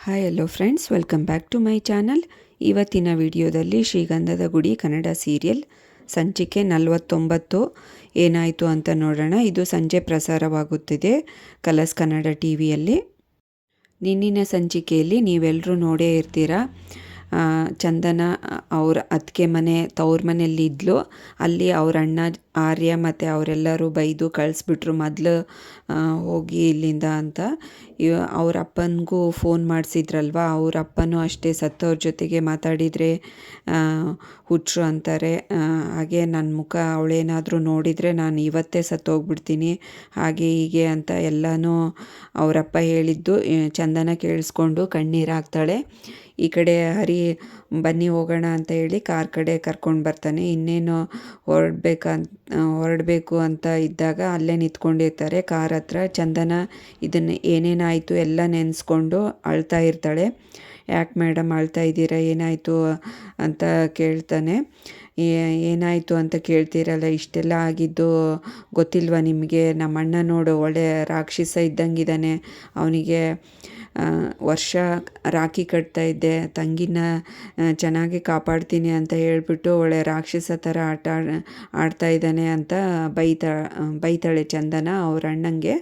Hi hello friends welcome back to my channel ಇವತ್ತಿನ ವಿಡಿಯೋದಲ್ಲಿ ಶ್ರೀಗಂಧದ ಗುಡಿ ಕನ್ನಡ ಸೀರಿಯಲ್ ಸಂಚಿಕೆ ನಲವತ್ತೊಂಬತ್ತು. ಏನಾಯಿತು ಅಂತ ನೋಡೋಣ. ಇದು ಸಂಜೆ ಪ್ರಸಾರವಾಗುತ್ತಿದೆ ಕಲರ್ಸ್ ಕನ್ನಡ ಟಿ ವಿಯಲ್ಲಿ ನಿನ್ನಿನ ಸಂಚಿಕೆಯಲ್ಲಿ ನೀವೆಲ್ಲರೂ ನೋಡೇ ಇರ್ತೀರ? ಚಂದನ ಅವ್ರ ಅತ್ತಿಗೆ ಮನೆ, ತವ್ರ ಮನೆಯಲ್ಲಿ ಇದ್ಲು ಅಲ್ಲಿ ಅವ್ರ ಅಣ್ಣ ಆರ್ಯ ಮತ್ತು ಅವರೆಲ್ಲರೂ ಬೈದು ಕಳಿಸ್ಬಿಟ್ರು ಮೊದಲು ಹೋಗಿ ಇಲ್ಲಿಂದ ಅಂತ. ಇವ ಅವ್ರ ಅಪ್ಪನಿಗೂ ಫೋನ್ ಮಾಡಿಸಿದ್ರಲ್ವ? ಅವ್ರ ಅಪ್ಪನೂ ಅಷ್ಟೇ ಸತ್ತವ್ರ ಜೊತೆಗೆ ಮಾತಾಡಿದರೆ ಹುಚ್ಚರು ಅಂತಾರೆ. ಹಾಗೆ ನನ್ನ ಮುಖ ಅವಳೇನಾದರೂ ನೋಡಿದರೆ ನಾನು ಇವತ್ತೇ ಸತ್ತೋಗ್ಬಿಡ್ತೀನಿ. ಹಾಗೆ ಹೀಗೆ ಅಂತ ಎಲ್ಲನೂ ಅವರಪ್ಪ ಹೇಳಿದ್ದು ಚಂದನ ಕೇಳಿಸ್ಕೊಂಡು ಕಣ್ಣೀರು ಹಾಕ್ತಾಳೆ. ಈ ಕಡೆ ಹರಿ ಬನ್ನಿ ಹೋಗೋಣ ಅಂತ ಹೇಳಿ ಕಾರ್ ಕಡೆ ಕರ್ಕೊಂಡು ಬರ್ತಾನೆ. ಇನ್ನೇನು ಹೊರಡ್ಬೇಕಂತ ಹೊರಡಬೇಕು ಅಂತ ಇದ್ದಾಗ ಅಲ್ಲೇ ನಿಂತ್ಕೊಂಡಿರ್ತಾರೆ. ಕಾರ್ ಹತ್ರ ಚಂದನ ಇದನ್ನು ಏನೇನಾಯಿತು ಎಲ್ಲ ನೆನೆಸ್ಕೊಂಡು ಅಳ್ತಾ ಇರ್ತಾಳೆ. ಯಾಕೆ ಮೇಡಮ್ ಅಳ್ತಾ ಇದ್ದೀರಾ? ಏನಾಯಿತು ಅಂತ ಕೇಳ್ತಾನೆ. ಏನಾಯಿತು ಅಂತ ಕೇಳ್ತೀರಲ್ಲ, ಇಷ್ಟೆಲ್ಲ ಆಗಿದ್ದು ಗೊತ್ತಿಲ್ವಾ ನಿಮಗೆ? ನಮ್ಮ ಅಣ್ಣ ನೋಡು, ಒಳ್ಳೆ ರಾಕ್ಷಸ ಇದ್ದಂಗಿದ್ದಾನೆ. ಅವನಿಗೆ ವರ್ಷ ರಾಖಿ ಕಟ್ತಾ ಇದ್ದೆ, ತಂಗಿನ ಚೆನ್ನಾಗಿ ಕಾಪಾಡ್ತೀನಿ ಅಂತ ಹೇಳ್ಬಿಟ್ಟು ಒಳ್ಳೆ ರಾಕ್ಷಸ ಥರ ಆಟ, ಆಡ್ತಾ ಇದ್ದಾನೆ ಅಂತ ಬೈತಾ ಬೈತಾಳೆ ಚಂದನ ಅವ್ರ ಅಣ್ಣಂಗೆ.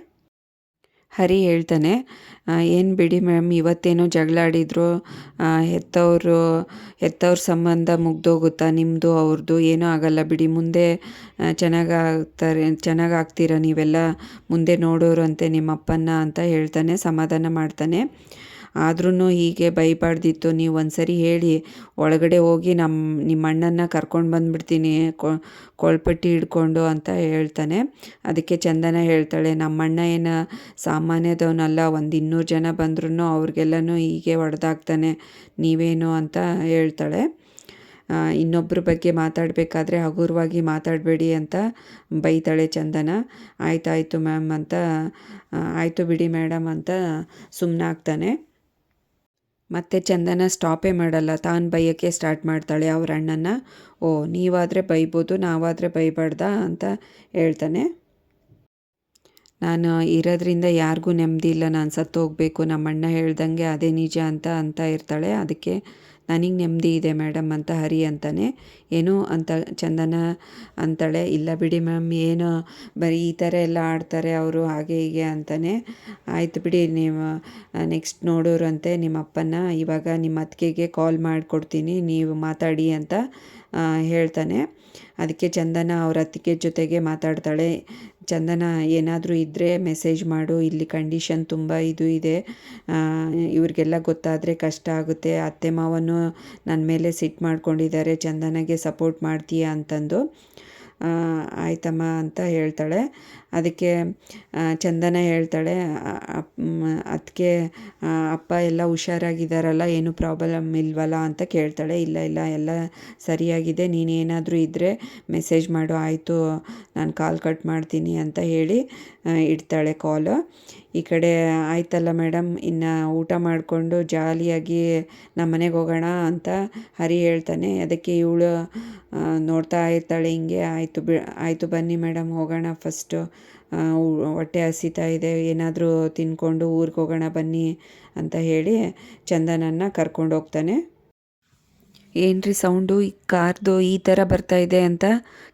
ಹರಿ ಹೇಳ್ತಾನೆ ಏನು ಬಿಡಿ ಮ್ಯಾಮ್ ಇವತ್ತೇನೋ ಜಗಳಾಡಿದ್ರು ಹೆತ್ತವರು, ಹೆತ್ತವ್ರ ಸಂಬಂಧ ಮುಗ್ದೋಗುತ್ತಾ? ನಿಮ್ಮದು ಅವ್ರದ್ದು ಏನೂ ಆಗಲ್ಲ ಬಿಡಿ, ಮುಂದೆ ಚೆನ್ನಾಗಿ ಆಗ್ತಾರೆ ಚೆನ್ನಾಗಿ ಆಗ್ತೀರ ನೀವೆಲ್ಲ? ಮುಂದೆ ನೋಡೋರಂತೆ ನಿಮ್ಮ ಅಪ್ಪನ್ನ ಅಂತ ಹೇಳ್ತಾನೆ, ಸಮಾಧಾನ ಮಾಡ್ತಾನೆ. ಆದ್ರೂ ಹೀಗೆ ಬೈಬಾರ್ದಿತ್ತು ನೀವು ಒಂದ್ಸರಿ ಹೇಳಿ, ಒಳಗಡೆ ಹೋಗಿ ನಮ್ಮ ನಿಮ್ಮ ಅಣ್ಣನ ಕರ್ಕೊಂಡು ಬಂದ್ಬಿಡ್ತೀನಿ ಕೊಳ್ಪಟ್ಟಿ ಹಿಡ್ಕೊಂಡು ಅಂತ ಹೇಳ್ತಾನೆ. ಅದಕ್ಕೆ ಚಂದನ ಹೇಳ್ತಾಳೆ, ನಮ್ಮ ಅಣ್ಣ ಏನು ಸಾಮಾನ್ಯದವನಲ್ಲ, ಒಂದು ಇನ್ನೂರು ಜನ ಬಂದ್ರೂ ಅವ್ರಿಗೆಲ್ಲನೂ ಹೀಗೆ ಹೊಡೆದಾಗ್ತಾನೆ ನೀವೇನು ಅಂತ ಹೇಳ್ತಾಳೆ. ಇನ್ನೊಬ್ಬರ ಬಗ್ಗೆ ಮಾತಾಡಬೇಕಾದ್ರೆ ಹಗುರವಾಗಿ ಮಾತಾಡಬೇಡಿ ಅಂತ ಬೈತಾಳೆ ಚಂದನ. ಆಯ್ತಾಯಿತು ಮ್ಯಾಮ್ ಅಂತ ಆಯಿತು ಬಿಡಿ ಮೇಡಮ್ ಅಂತ ಸುಮ್ಮನಾಗ್ತಾನೆ ಮತ್ತೆ ಚಂದನ ಸ್ಟಾಪೇ ಮಾಡಲ್ಲ. ತಾನು ಬೈಯೋಕ್ಕೆ ಸ್ಟಾರ್ಟ್ ಮಾಡ್ತಾಳೆ ಅವ್ರ ಅಣ್ಣನ ಓ, ನೀವಾದರೆ ಬೈಬೋದು, ನಾವಾದರೆ ಬೈಬಾರ್ದಾ ಅಂತ ಹೇಳ್ತಾನೆ. ನಾನು ಇರೋದ್ರಿಂದ ಯಾರಿಗೂ ನೆಮ್ಮದಿ ಇಲ್ಲ. ನಾನು ಸತ್ತು ಹೋಗಬೇಕು ನಮ್ಮ ಅಣ್ಣ ಹೇಳ್ದಂಗೆ ಅದೇ ನಿಜ ಅಂತ ಅಂತ ಇರ್ತಾಳೆ. ಅದಕ್ಕೆ ನನಗೆ ನೆಮ್ಮದಿ ಇದೆ ಮೇಡಮ್ ಅಂತ ಹರಿ ಅಂತಾನೆ. ಏನು ಅಂತ ಚಂದನ ಅಂತಾಳೆ, ಇಲ್ಲ ಬಿಡಿ ಮ್ಯಾಮ್ ಏನು ಬರೀ ಈ ಥರ ಎಲ್ಲ ಆಡ್ತಾರೆ ಅವರು ಹಾಗೆ ಹೀಗೆ ಅಂತಾನೆ. ಆಯ್ತು ಬಿಡಿ, ನೀವು ನೆಕ್ಸ್ಟ್ ನೋಡೋರಂತೆ ನಿಮ್ಮ ಅಪ್ಪನ ಇವಾಗ ನಿಮ್ಮ ಅತ್ತಿಗೆಗೆ ಕಾಲ್ ಮಾಡಿಕೊಡ್ತೀನಿ, ನೀವು ಮಾತಾಡಿ ಅಂತ ಹೇಳ್ತಾನೆ. ಅದಕ್ಕೆ ಚಂದನ ಅವ್ರ ಅತ್ತಿಗೆ ಜೊತೆಗೆ ಮಾತಾಡ್ತಾಳೆ. ಚಂದನ ಏನಾದರೂ ಇದ್ದರೆ ಮೆಸೇಜ್ ಮಾಡು, ಇಲ್ಲಿ ಕಂಡೀಷನ್ ತುಂಬ ಇದು ಇದೆ. ಇವ್ರಿಗೆಲ್ಲ ಗೊತ್ತಾದರೆ ಕಷ್ಟ ಆಗುತ್ತೆ. ಅತ್ತೆ ಮಾವನು ನನ್ನ ಮೇಲೆ ಸಿಟ್ ಮಾಡ್ಕೊಂಡಿದ್ದಾರೆ, ಚಂದನಗೆ ಸಪೋರ್ಟ್ ಮಾಡ್ತೀಯಾ ಅಂತಂದು. ಆಯ್ತಮ್ಮ ಅಂತ ಹೇಳ್ತಾಳೆ. ಅದಕ್ಕೆ ಚಂದನ ಹೇಳ್ತಾಳೆ ಅದಕ್ಕೆ ಅಪ್ಪ ಎಲ್ಲ ಹುಷಾರಾಗಿದ್ದಾರಲ್ಲ ಏನು ಪ್ರಾಬ್ಲಮ್ ಇಲ್ವಲ್ಲ? ಅಂತ ಕೇಳ್ತಾಳೆ. ಇಲ್ಲ ಇಲ್ಲ, ಎಲ್ಲ ಸರಿಯಾಗಿದೆ, ನೀನೇನಾದರೂ ಇದ್ದರೆ ಮೆಸೇಜ್ ಮಾಡು, ಆಯಿತು, ನಾನು ಕಾಲ್ ಕಟ್ ಮಾಡ್ತೀನಿ ಅಂತ ಹೇಳಿ ಇಡ್ತಾಳೆ ಕಾಲು ಈ ಕಡೆ, ಆಯ್ತಲ್ಲ ಮೇಡಮ್ ಇನ್ನು ಊಟ ಮಾಡಿಕೊಂಡು ಜಾಲಿಯಾಗಿ ನಮ್ಮ ಮನೆಗೆ ಹೋಗೋಣ ಅಂತ ಹರಿ ಹೇಳ್ತಾನೆ. ಅದಕ್ಕೆ ಇವಳು ನೋಡ್ತಾ ಇರ್ತಾಳೆ, ಹಿಂಗೆ, ಆಯಿತು ಬಿ, ಆಯಿತು ಬನ್ನಿ ಮೇಡಮ್ ಹೋಗೋಣ ಫಸ್ಟು ಹೊಟ್ಟೆ ಹಸಿತಾ ಇದೆ ಏನಾದರೂ ತಿನ್ಕೊಂಡು ಊರಿಗೆ ಹೋಗೋಣ ಬನ್ನಿ ಅಂತ ಹೇಳಿ ಚಂದನನ್ನ ಕರ್ಕೊಂಡು ಹೋಗ್ತಾನೆ. ಏನ್ರಿ ಸೌಂಡು? ಈ ಕಾರ್ದು ಈ ಥರ ಬರ್ತಾ ಇದೆ ಅಂತ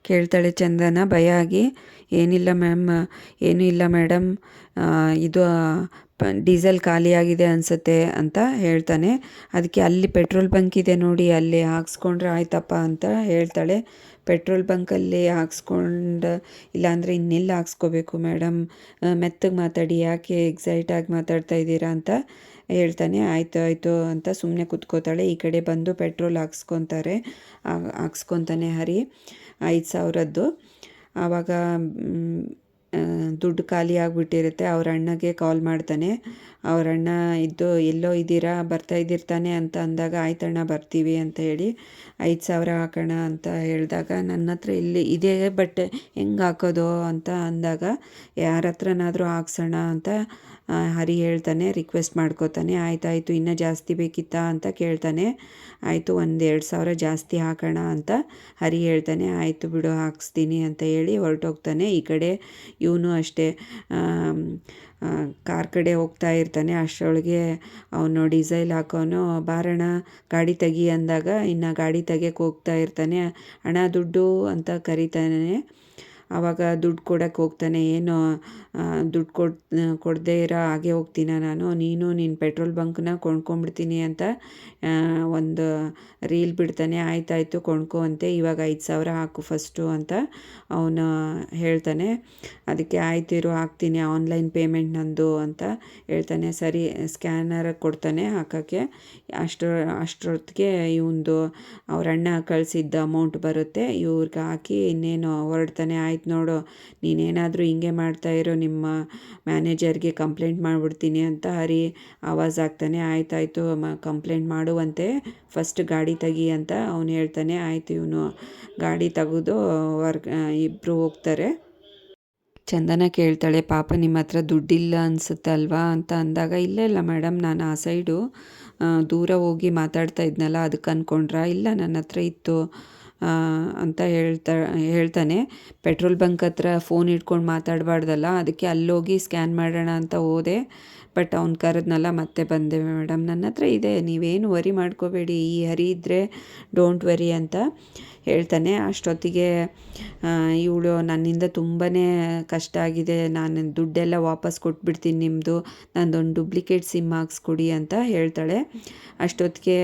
ಕೇಳ್ತಾಳೆ ಚಂದನ ಭಯ ಆಗಿ. ಏನಿಲ್ಲ ಮ್ಯಾಮ್, ಏನೂ ಇಲ್ಲ ಮೇಡಮ್. ಇದು ಡೀಸೆಲ್ ಖಾಲಿಯಾಗಿದೆ ಅನಿಸುತ್ತೆ ಅಂತ ಹೇಳ್ತಾನೆ. ಅದಕ್ಕೆ ಅಲ್ಲಿ ಪೆಟ್ರೋಲ್ ಬಂಕ್ ಇದೆ ನೋಡಿ, ಅಲ್ಲಿ ಹಾಕ್ಸ್ಕೊಂಡ್ರೆ ಆಯ್ತಪ್ಪ ಅಂತ ಹೇಳ್ತಾಳೆ. ಪೆಟ್ರೋಲ್ ಬಂಕಲ್ಲಿ ಹಾಕ್ಸ್ಕೊಂಡು, ಇಲ್ಲಾಂದರೆ ಇನ್ನೆಲ್ಲ ಹಾಕ್ಸ್ಕೋಬೇಕು ಮೇಡಮ್? ಮೆತ್ತಗೆ ಮಾತಾಡಿ, ಯಾಕೆ ಎಕ್ಸೈಟಾಗಿ ಮಾತಾಡ್ತಾ ಇದ್ದೀರಾ ಅಂತ ಹೇಳ್ತಾನೆ, ಆಯಿತು ಆಯಿತು ಅಂತ ಸುಮ್ಮನೆ ಕುತ್ಕೋತಾಳೆ. ಈ ಕಡೆ ಬಂದು ಪೆಟ್ರೋಲ್ ಹಾಕ್ಸ್ಕೊತಾರೆ. ಹಾಕ್ಸ್ಕೊತಾನೆ ಹರಿ. ಐದು ಸಾವಿರದ್ದು. ಆವಾಗ ದುಡ್ಡು ಖಾಲಿ ಆಗಿಬಿಟ್ಟಿರುತ್ತೆ. ಅವ್ರ ಅಣ್ಣಗೆ ಕಾಲ್ ಮಾಡ್ತಾನೆ. ಅವ್ರ ಅಣ್ಣ ಇದ್ದು ಎಲ್ಲೋ ಇದ್ದೀರಾ? ಬರ್ತಾ ಇದ್ದಿರ್ತಾನೆ? ಅಂತ ಅಂದಾಗ ಆಯ್ತಣ್ಣ ಬರ್ತೀವಿ ಅಂತ ಹೇಳಿ, ಐದು ಸಾವಿರ ಹಾಕೋಣ ಅಂತ ಹೇಳಿದಾಗ, ನನ್ನ ಹತ್ರ ಇಲ್ಲಿ ಇದೇ ಬಟ್ಟೆ, ಹೆಂಗೆ ಹಾಕೋದು? ಅಂತ ಅಂದಾಗ, ಯಾರ ಹತ್ರನಾದರೂ ಹಾಕ್ಸೋಣ ಅಂತ ಹರಿ ಹೇಳ್ತಾನೆ ರಿಕ್ವೆಸ್ಟ್ ಮಾಡ್ಕೋತಾನೆ, ಆಯ್ತಾಯ್ತು, ಇನ್ನೂ ಜಾಸ್ತಿ ಬೇಕಿತ್ತಾ? ಅಂತ ಕೇಳ್ತಾನೆ. ಆಯಿತು ಒಂದು ಎರಡು ಸಾವಿರ ಜಾಸ್ತಿ ಹಾಕೋಣ ಅಂತ ಹರಿ ಹೇಳ್ತಾನೆ. ಆಯಿತು ಬಿಡು, ಹಾಕಿಸ್ತೀನಿ ಅಂತ ಹೇಳಿ ಹೊರಟೋಗ್ತಾನೆ. ಈ ಕಡೆ ಇವನು ಅಷ್ಟೇ ಕಾರ್ ಕಡೆ ಹೋಗ್ತಾ ಇರ್ತಾನೆ. ಅಷ್ಟರೊಳಗೆ ಅವನು ಡೀಸೆಲ್ ಹಾಕೋನು ಬಾರಣ ಗಾಡಿ ತೆಗಿ ಅಂದಾಗ ಇನ್ನು ಗಾಡಿ ತೆಗಿಯಕ್ಕೆ ಹೋಗ್ತಾ ಇರ್ತಾನೆ. ಹಣ ದುಡ್ಡು ಅಂತ ಕರೀತಾನೆ. ಆವಾಗ ದುಡ್ಡು ಕೊಡಕ್ಕೆ ಹೋಗ್ತಾನೆ, ಏನು ದುಡ್ಡು ಕೊಡ್, ಕೊಡದೇ ಇರೋ ಹಾಗೆ ಹೋಗ್ತೀನ ನಾನು, ನೀನು ನಿನ್ನ ಪೆಟ್ರೋಲ್ ಬಂಕ್ನ ಕೊಂಡ್ಕೊಂಬಿಡ್ತೀನಿ ಅಂತ ಒಂದು ರೀಲ್ ಬಿಡ್ತಾನೆ, ಆಯ್ತಾಯ್ತು ಕೊಂಡ್ಕೊ ಅಂತೆ, ಇವಾಗ ಐದು ಸಾವಿರ ಹಾಕು ಫಸ್ಟು ಅಂತ ಅವನು ಹೇಳ್ತಾನೆ. ಅದಕ್ಕೆ ಆಯ್ತು ಇರು, ಹಾಕ್ತೀನಿ, ಆನ್ಲೈನ್ ಪೇಮೆಂಟ್ ನಂದು ಅಂತ ಹೇಳ್ತಾನೆ. ಸರಿ, ಸ್ಕ್ಯಾನರ್ ಕೊಡ್ತಾನೆ ಹಾಕೋಕ್ಕೆ. ಅಷ್ಟರ ಅಷ್ಟರೊತ್ತಿಗೆ ಇವಂದು ಅವ್ರ ಅಣ್ಣ ಕಳಿಸಿದ್ದ ಅಮೌಂಟ್ ಬರುತ್ತೆ, ಇವ್ರಿಗೆ ಹಾಕಿ ಇನ್ನೇನು ಹೊರಡ್ತಾನೆ, ಆಯ್ತು ನೋಡು. ನೀನೇನಾದರೂ ಹಿಂಗೆ ಮಾಡ್ತಾ ಇರೋ ನಿಮ್ಮ ಮ್ಯಾನೇಜರ್ಗೆ ಕಂಪ್ಲೇಂಟ್ ಮಾಡಿಬಿಡ್ತೀನಿ ಅಂತ ಹರಿ ಆವಾಜ್ ಆಗ್ತಾನೆ ಆಯ್ತಾಯ್ತು ಮ, ಕಂಪ್ಲೇಂಟ್ ಮಾಡುವಂತೆ. ಫಸ್ಟ್ ಗಾಡಿ ತೆಗಿ ಅಂತ ಅವನು ಹೇಳ್ತಾನೆ. ಆಯ್ತು, ಇವನು ಗಾಡಿ ತೆಗೆದು ವರ್ಕ್ ಇಬ್ಬರು ಹೋಗ್ತಾರೆ. ಚಂದನ ಕೇಳ್ತಾಳೆ, ಪಾಪ ನಿಮ್ಮ ಹತ್ರ ದುಡ್ಡಿಲ್ಲ ಅನ್ಸುತ್ತಲ್ವಾ? ಅಂತ ಅಂದಾಗ, ಇಲ್ಲ ಇಲ್ಲ ಮೇಡಮ್, ನಾನು ಆ ಸೈಡು ದೂರ ಹೋಗಿ ಮಾತಾಡ್ತಾ ಇದ್ನಲ್ಲ, ಅದಕ್ಕೆ ಅಂದ್ಕೊಂಡ್ರಾ ಇಲ್ಲ ನನ್ನ ಹತ್ರ ಇತ್ತು. ಅಂತ ಹೇಳ್ತಾ, ಹೇಳ್ತಾನೆ. ಪೆಟ್ರೋಲ್ ಬಂಕ್ ಹತ್ರ ಫೋನ್ ಇಟ್ಕೊಂಡು ಮಾತಾಡಬಾರ್ದಲ್ಲ, ಅದಕ್ಕೆ ಅಲ್ಲೋಗಿ ಸ್ಕ್ಯಾನ್ ಮಾಡೋಣ ಅಂತ ಹೋದೆ. ಬಟ್ ಅವ್ನು ಕರೆದ್ನಲ್ಲ, ಮತ್ತೆ ಬಂದೆ. ಮೇಡಮ್ ನನ್ನ ಹತ್ರ ಇದೆ, ನೀವೇನು ವರಿ ಮಾಡ್ಕೋಬೇಡಿ, ಈ ಹರಿ ಇದ್ದರೆ ಡೋಂಟ್ ವರಿ ಅಂತ. ಹೇಳ್ತಾನೆ, ಅಷ್ಟೊತ್ತಿಗೆ ಇವಳು ನನ್ನಿಂದ ತುಂಬಾ ಕಷ್ಟ ಆಗಿದೆ, ನಾನು ದುಡ್ಡೆಲ್ಲ ವಾಪಸ್ ಕೊಟ್ಬಿಡ್ತೀನಿ ನಿಮ್ಮದು ನಂದೊಂದು ಡುಪ್ಲಿಕೇಟ್ ಸಿಮ್ ಹಾಕ್ಸ್ಕೊಡಿ ಅಂತ ಹೇಳ್ತಾಳೆ. ಅಷ್ಟೊತ್ತಿಗೆ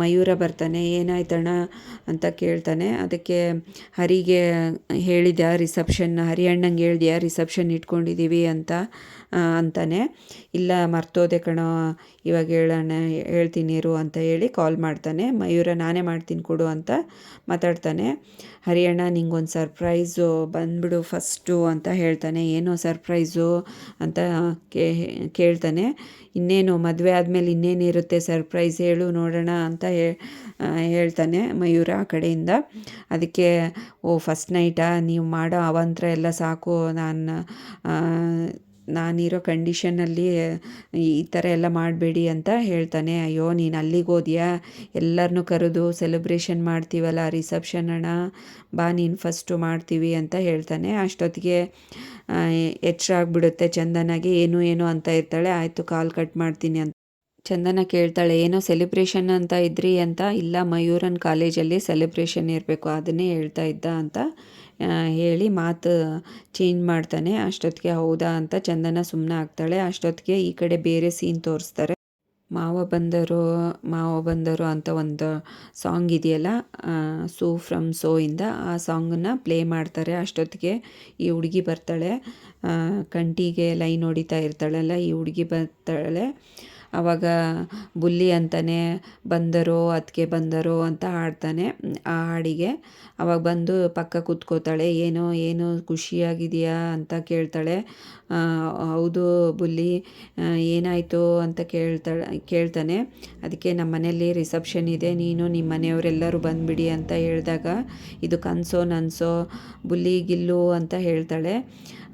ಮಯೂರ ಬರ್ತಾನೆ ಏನಾಯ್ತಣ್ಣ ಅಂತ ಕೇಳ್ತಾನೆ. ಅದಕ್ಕೆ ಹರಿಗೆ ಹೇಳಿದ್ಯಾ ರಿಸೆಪ್ಷನ್ ಹರಿ ಹರಿಯಣ್ಣಂಗೆ ಹೇಳಿದ್ಯಾ ರಿಸೆಪ್ಷನ್ ಇಟ್ಕೊಂಡಿದ್ದೀವಿ ಅಂತ. ಅಂತಾನೆ. ಇಲ್ಲ, ಮರ್ತೋದೆ ಕಣೋ, ಇವಾಗ ಹೇಳೋಣ, ಹೇಳ್ತೀನಿ ಇರು ಅಂತ ಹೇಳಿ ಕಾಲ್ ಮಾಡ್ತಾನೆ. ಮಯೂರ ನಾನೇ ಮಾಡ್ತೀನಿ ಕೊಡು ಅಂತ ಮಾತಾಡ್ತಾನೆ. ಹರಿಯಣ್ಣ, ನಿಂಗೊಂದು ಸರ್ಪ್ರೈಸು ಬಂದ್ಬಿಡು ಫಸ್ಟು ಅಂತ ಹೇಳ್ತಾನೆ. ಏನೋ ಸರ್ಪ್ರೈಸು ಅಂತ ಕೇಳ್ತಾನೆ. ಇನ್ನೇನು, ಮದುವೆ ಆದಮೇಲೆ ಇನ್ನೇನಿರುತ್ತೆ ಸರ್ಪ್ರೈಸ್ ಹೇಳು ನೋಡೋಣ ಅಂತ ಹೇಳ್ತಾನೆ ಮಯೂರ ಆ ಕಡೆಯಿಂದ. ಅದಕ್ಕೆ, ಓ ಫಸ್ಟ್ ನೈಟಾ ನೀವು ಮಾಡೋ ಅವಂತ್ರ ಎಲ್ಲ ಸಾಕು, ನಾನು ನಾನಿರೋ ಕಂಡೀಷನಲ್ಲಿ, ಈ ಥರ ಎಲ್ಲ ಮಾಡಬೇಡಿ ಅಂತ ಹೇಳ್ತಾನೆ. ಅಯ್ಯೋ, ನೀನು ಅಲ್ಲಿಗೆ ಹೋದ್ಯಾ? ಎಲ್ಲರನ್ನೂ ಕರೆದು ಸೆಲೆಬ್ರೇಷನ್ ಮಾಡ್ತೀವಲ್ಲ ರಿಸೆಪ್ಷನ್ ಅಣ್ಣ? ಬಾ, ನೀನು ಫಸ್ಟು ಮಾಡ್ತೀವಿ ಅಂತ ಹೇಳ್ತಾನೆ. ಅಷ್ಟೊತ್ತಿಗೆ ಎಚ್ಚರ ಆಗಿಬಿಡುತ್ತೆ ಚಂದನಾಗಿ. ಏನು ಏನು ಅಂತ ಇರ್ತಾಳೆ. ಆಯಿತು ಕಾಲ್ ಕಟ್ ಮಾಡ್ತೀನಿ ಅಂತ. ಚಂದನ ಕೇಳ್ತಾಳೆ, ಏನೋ ಸೆಲೆಬ್ರೇಷನ್ ಅಂತ ಇದ್ರಿ ಅಂತ? ಇಲ್ಲ, ಮಯೂರನ್ ಕಾಲೇಜಲ್ಲಿ ಸೆಲೆಬ್ರೇಷನ್ ಇರಬೇಕು, ಅದನ್ನೇ ಹೇಳ್ತಾ ಇದ್ದ, ಅಂತ ಹೇಳಿ ಮಾತು ಚೇಂಜ್ ಮಾಡ್ತಾನೆ. ಅಷ್ಟೊತ್ತಿಗೆ ಹೌದಾ ಅಂತ ಚಂದನ ಸುಮ್ಮನೆ ಆಗ್ತಾಳೆ. ಅಷ್ಟೊತ್ತಿಗೆ ಈ ಕಡೆ ಬೇರೆ ಸೀನ್ ತೋರಿಸ್ತಾರೆ. ಮಾವ ಬಂದರು ಮಾವ ಬಂದರು ಅಂತ ಒಂದು ಸಾಂಗ್ ಇದೆಯಲ್ಲ ಸೋ ಫ್ರಮ್ ಸೋ ಇಂದ ಆ ಸಾಂಗನ್ನ ಪ್ಲೇ ಮಾಡ್ತಾರೆ. ಅಷ್ಟೊತ್ತಿಗೆ ಈ ಹುಡುಗಿ ಬರ್ತಾಳೆ. ಕಂಟಿಗೆ ಲೈನ್ ಹೊಡಿತಾ ಇರ್ತಾಳಲ್ಲ, ಈ ಹುಡುಗಿ ಬರ್ತಾಳೆ. ಆವಾಗ ಬುಲ್ಲಿ ಅಂತಲೇ ಬಂದರು ಅದಕ್ಕೆ ಬಂದರು ಅಂತ ಹಾಡ್ತಾನೆ, ಆ ಹಾಡಿಗೆ. ಆವಾಗ ಬಂದು ಪಕ್ಕ ಕೂತ್ಕೋತಾಳೆ, ಏನೋ, ಏನು ಖುಷಿಯಾಗಿದೆಯಾ? ಅಂತ ಕೇಳ್ತಾಳೆ. ಹೌದು ಬುಲ್ಲಿ ಏನಾಯಿತು? ಅಂತ ಕೇಳ್ತಾಳೆ, ಕೇಳ್ತಾನೆ. ಅದಕ್ಕೆ ನಮ್ಮ ಮನೆಯಲ್ಲಿ ರಿಸೆಪ್ಷನ್ ಇದೆ, ನೀನು ನಿಮ್ಮ ಮನೆಯವರೆಲ್ಲರೂ ಬಂದುಬಿಡಿ ಅಂತ ಹೇಳಿದಾಗ, ಇದು ಕನಸೋ, ನನಸೋ, ಬುಲ್ಲಿ ಗಿಲ್ಲು ಅಂತ ಹೇಳ್ತಾಳೆ.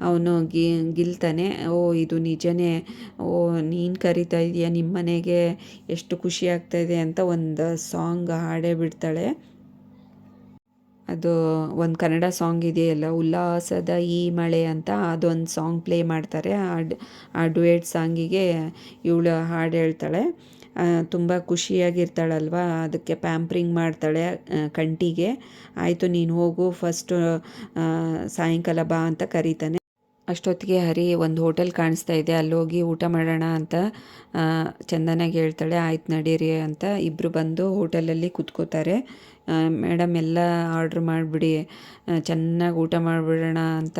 ಅವನು ಗಿ, ಗಿಲ್ತಾನೆ, ಓ, ಇದು ನಿಜನೇ, ಓ, ನೀನು ಕರಿತಾ ಇದೆಯಾ ನಿಮ್ಮ ಮನೆಗೆ ಎಷ್ಟು ಖುಷಿ ಆಗ್ತಾ ಇದೆ ಅಂತ ಒಂದು ಸಾಂಗ್ ಹಾಡೇ ಬಿಡ್ತಾಳೆ. ಅದು ಒಂದು ಕನ್ನಡ ಸಾಂಗ್ ಇದೆಯಲ್ಲ, ಉಲ್ಲಾಸದ ಈ ಮಳೆ ಅಂತ ಅದೊಂದು ಸಾಂಗ್ ಪ್ಲೇ ಮಾಡ್ತಾರೆ. ಆ ಡುಯೆಟ್ ಸಾಂಗಿಗೆ ಇವಳು ಹಾಡು ಹೇಳ್ತಾಳೆ. ತುಂಬ ಖುಷಿಯಾಗಿರ್ತಾಳಲ್ವ, ಅದಕ್ಕೆ ಪ್ಯಾಂಪ್ರಿಂಗ್ ಮಾಡ್ತಾಳೆ ಕಂಟಿಗೆ. ಆಯಿತು, ನೀನು ಹೋಗು, ಫಸ್ಟು ಸಾಯಂಕಾಲ ಬಾ ಅಂತ ಕರೀತಾನೆ. ಅಷ್ಟೊತ್ತಿಗೆ ಹರಿ ಒಂದು ಹೋಟೆಲ್ ಕಾಣಿಸ್ತಾ ಇದೆ. ಅಲ್ಲಿ ಹೋಗಿ ಊಟ ಮಾಡೋಣ ಅಂತ ಚಂದನಾಗಿ ಹೇಳ್ತಾಳೆ, ಆಯ್ತು ನಡೀರಿ ಅಂತ ಇಬ್ಬರು ಬಂದು ಹೋಟೆಲಲ್ಲಿ ಕುತ್ಕೋತಾರೆ. ಮೇಡಮ್, ಎಲ್ಲ ಆರ್ಡ್ರ್ ಮಾಡಿಬಿಡಿ ಚೆನ್ನಾಗಿ ಊಟ ಮಾಡಿಬಿಡೋಣ ಅಂತ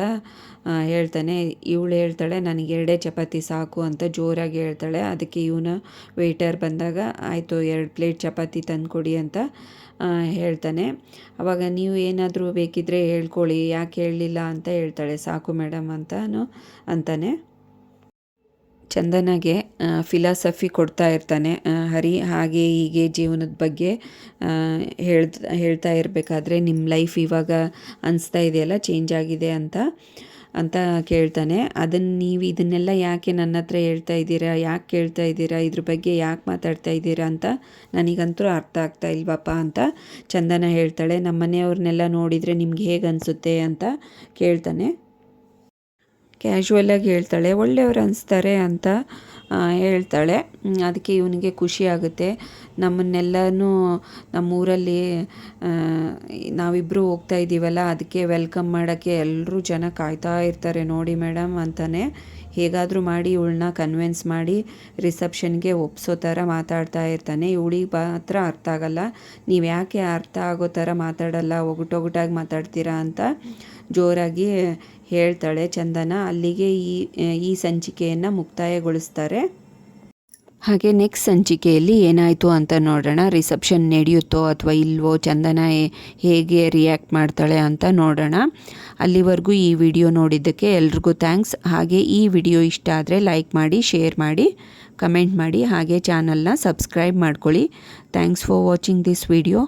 ಹೇಳ್ತಾನೆ. ಇವಳು ಹೇಳ್ತಾಳೆ, ನನಗೆ ಎರಡೇ ಚಪಾತಿ ಸಾಕು ಅಂತ ಜೋರಾಗಿ ಹೇಳ್ತಾಳೆ. ಅದಕ್ಕೆ ಇವನು ವೇಟರ್ ಬಂದಾಗ, ಆಯಿತು, ಎರಡು ಪ್ಲೇಟ್ ಚಪಾತಿ ತಂದುಕೊಡಿ ಅಂತ ಹೇಳ್ತಾನೆ. ಅವಾಗ ನೀವು ಏನಾದರೂ ಬೇಕಿದ್ದರೆ ಹೇಳ್ಕೊಳ್ಳಿ ಯಾಕೆ ಹೇಳಲಿಲ್ಲ ಅಂತ ಹೇಳ್ತಾಳೆ. ಸಾಕು ಮೇಡಮ್ ಅಂತಾನು ಅಂತಾನೆ. ಚಂದನಗೆ ಫಿಲಾಸಫಿ ಕೊಡ್ತಾ ಇರ್ತಾನೆ. ಹರಿ ಹಾಗೆ ಹೀಗೆ ಜೀವನದ ಬಗ್ಗೆ ಆ, ಹೇಳ್ತಾ ಇರಬೇಕಾದ್ರೆ ನಿಮ್ಮ ಲೈಫ್ ಇವಾಗ ಅನಿಸ್ತಾ ಇದೆಯಲ್ಲ ಚೇಂಜ್ ಆಗಿದೆ ಅಂತ. ಅಂತ ಕೇಳ್ತಾನೆ. ಅದನ್ನು ನೀವು ಇದನ್ನೆಲ್ಲ ಯಾಕೆ ನನ್ನ ಹತ್ರ ಹೇಳ್ತಾ ಇದ್ದೀರಾ? ಯಾಕೆ ಕೇಳ್ತಾ ಇದ್ದೀರಾ? ಇದ್ರ ಬಗ್ಗೆ ಯಾಕೆ ಮಾತಾಡ್ತಾ ಇದ್ದೀರಾ ಅಂತ ನನಗಂತೂ ಅರ್ಥ ಆಗ್ತಾ ಇಲ್ವಪ್ಪ ಅಂತ ಚಂದನ ಹೇಳ್ತಾಳೆ. ನಮ್ಮ ಮನೆಯವ್ರನ್ನೆಲ್ಲ ನೋಡಿದರೆ ನಿಮ್ಗೆ ಹೇಗೆ ಅನಿಸುತ್ತೆ ಅಂತ ಕೇಳ್ತಾನೆ. ಕ್ಯಾಶುವಲಾಗಿ ಹೇಳ್ತಾಳೆ. ಒಳ್ಳೆಯವ್ರು ಅನಿಸ್ತಾರೆ ಅಂತ ಹೇಳ್ತಾಳೆ. ಅದಕ್ಕೆ ಇವನಿಗೆ ಖುಷಿ ಆಗುತ್ತೆ. ನಮ್ಮನ್ನೆಲ್ಲನೂ ನಮ್ಮೂರಲ್ಲಿ ನಾವಿಬ್ಬರು ಹೋಗ್ತಾ ಇದ್ದೀವಲ್ಲ, ಅದಕ್ಕೆ ವೆಲ್ಕಮ್ ಮಾಡೋಕ್ಕೆ ಎಲ್ಲರೂ ಜನ ಕಾಯ್ತಾ ಇರ್ತಾರೆ ನೋಡಿ ಮೇಡಮ್ ಅಂತಾನೆ. ಹೇಗಾದರೂ ಮಾಡಿ ಇವಳನ್ನ ಕನ್ವಿನ್ಸ್ ಮಾಡಿ ರಿಸೆಪ್ಷನ್ಗೆ ಒಪ್ಸೋ ಥರ ಮಾತಾಡ್ತಾ ಇರ್ತಾನೆ. ಇವಳಿಗೆ ಮಾತ್ರ ಅರ್ಥ ಆಗಲ್ಲ. ನೀವು ಯಾಕೆ ಅರ್ಥ ಆಗೋ ಥರ ಮಾತಾಡಲ್ಲ ಒಗಟೊಗಟಾಗಿ ಮಾತಾಡ್ತೀರಾ ಅಂತ ಜೋರಾಗಿ ಹೇಳ್ತಾಳೆ ಚಂದನ. ಅಲ್ಲಿಗೆ ಈ ಈ ಸಂಚಿಕೆಯನ್ನು ಮುಕ್ತಾಯಗೊಳಿಸ್ತಾರೆ. ಹಾಗೆ ನೆಕ್ಸ್ಟ್ ಸಂಚಿಕೆಯಲ್ಲಿ ಏನಾಯಿತು ಅಂತ ನೋಡೋಣ. ರಿಸೆಪ್ಷನ್ ನಡೆಯುತ್ತೋ ಅಥವಾ ಇಲ್ವೋ ಚಂದನ ಹೇಗೆ ರಿಯಾಕ್ಟ್ ಮಾಡ್ತಾಳೆ ಅಂತ ನೋಡೋಣ. ಅಲ್ಲಿವರೆಗೂ ಈ ವಿಡಿಯೋ ನೋಡಿದ್ದಕ್ಕೆ ಎಲ್ರಿಗೂ ಥ್ಯಾಂಕ್ಸ್ ಹಾಗೆ ಈ ವಿಡಿಯೋ ಇಷ್ಟ ಆದರೆ ಲೈಕ್ ಮಾಡಿ ಶೇರ್ ಮಾಡಿ ಕಮೆಂಟ್ ಮಾಡಿ. ಹಾಗೆ ಚಾನಲ್ನ ಸಬ್ಸ್ಕ್ರೈಬ್ ಮಾಡ್ಕೊಳ್ಳಿ. Thanks for watching this video